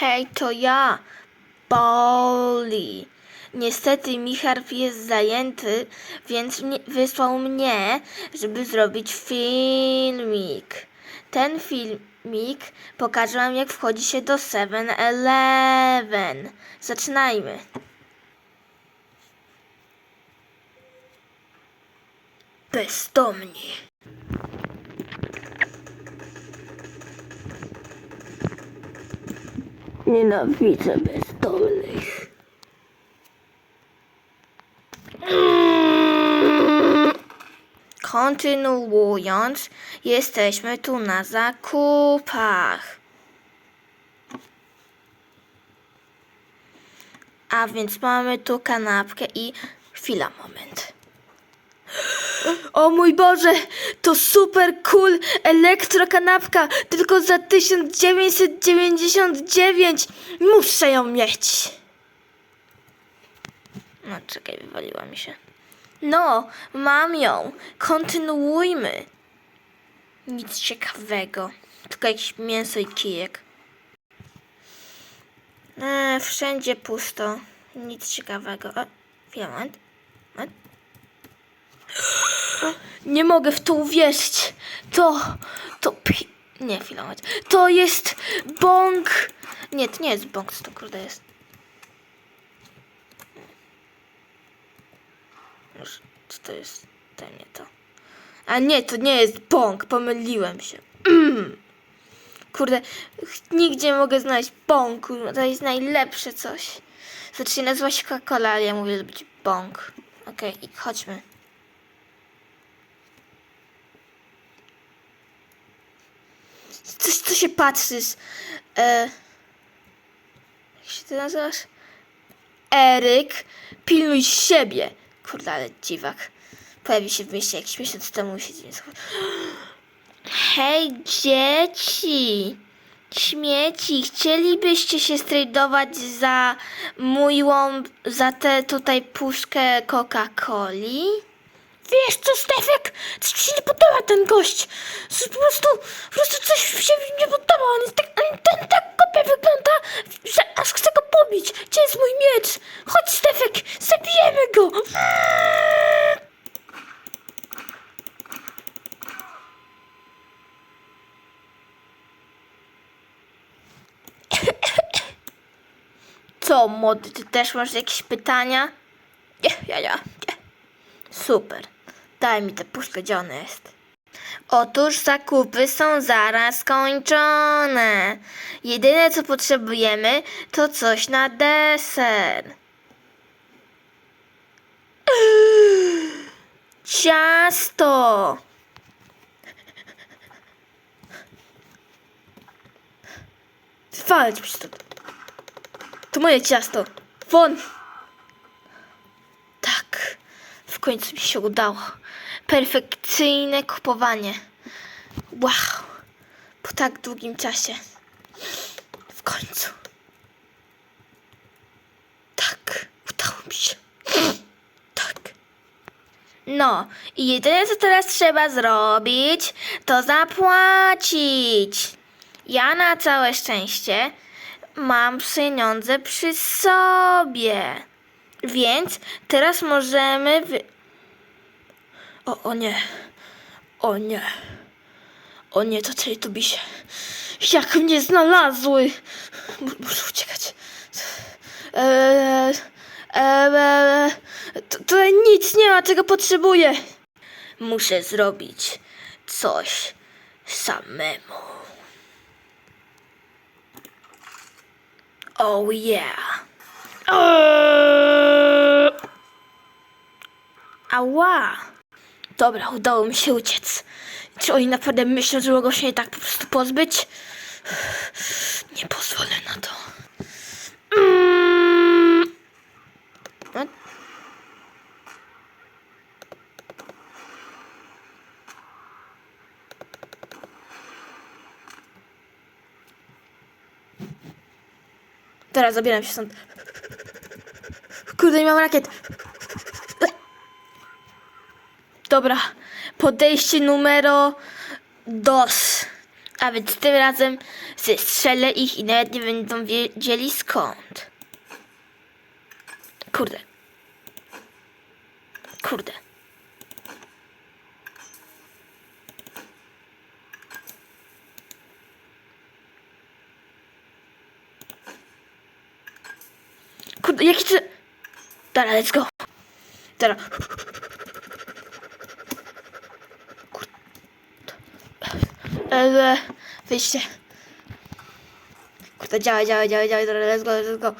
Hej, to ja, Boli. Niestety Michał jest zajęty, więc mnie, wysłał mnie, żeby zrobić filmik. Ten filmik pokaże wam, jak wchodzi się do 7-Eleven. Zaczynajmy. Bezdomni. Nienawidzę bezdomnych. Kontynuując, jesteśmy tu na zakupach. A więc mamy tu kanapkę i chwila, moment. O mój Boże, to super cool elektrokanapka, tylko za 1999. Muszę ją mieć. No, czekaj, wywaliła mi się. No, mam ją. Kontynuujmy. Nic ciekawego, tylko jakieś mięso i kijek. Eee, wszędzie pusto. Nic ciekawego. O, chwila, moment. moment. Nie mogę w to uwierzyć. To, to, pi- nie, chwila, moment. To jest bąk. Nie, to nie jest bąk, co to kurde jest. Może, co to jest? To nie to. A nie, to nie jest bąk, pomyliłem się. Kurde, nigdzie nie mogę znaleźć bąku. To jest najlepsze coś. Znaczy nazywa się Coca-Cola, ale ja mówię być bąk. Okej, i chodźmy. Coś, co się patrzysz? E, jak się ty nazywasz? Eryk, pilnuj siebie. Kurde, ale dziwak. Pojawił się w mieście jakiś miesiąc temu i schował. Hej, dzieci! Śmieci, chcielibyście się strajdować za mój łąb, za tę tutaj puszkę Coca-Coli? Wiesz co, Stefek? Coś się nie podoba ten gość. Po prostu, po prostu coś się nie podoba. On jest tak, ten tak kopie wygląda, że aż chcę go pobić. Gdzie jest mój miecz? Chodź, Stefek, zabijemy go. Co, młody, ty też masz jakieś pytania? Ja, ja, nie. Super. Daj mi tę puszkę, gdzie ona jest? Otóż zakupy są zaraz skończone. Jedyne co potrzebujemy to coś na deser. Ciasto! Walcz mi stąd. To moje ciasto. Won! Tak, w końcu mi się udało. Perfekcyjne kupowanie. Wow, po tak długim czasie. W końcu. Tak, udało mi się. Tak. No, i jedyne co teraz trzeba zrobić, to zapłacić. Ja na całe szczęście mam pieniądze przy sobie. Więc teraz możemy. O, o nie. O nie. O nie, to Teletubbies. Jak mnie znalazły. Muszę uciekać. Eee, eee, tu- tutaj nic nie ma, czego potrzebuję. Muszę zrobić coś samemu. Oh yeah. Eee. Ała! Dobra, udało mi się uciec. Czy oni naprawdę myślą, że mogą się jej tak po prostu pozbyć? Nie pozwolę na to. Mm. Teraz zabieram się stąd. Kurde, nie mam rakiet. Dobra, podejście numero dos. A więc tym razem Zestrzelę ich i nawet nie będą wiedzieli skąd. Kurde. Kurde. Kurde, jaki ty... Dobra, let's go. Dobra. Kurde. E, wyjście. Kurde, działa, działa, działa, działa, let's go, let's go.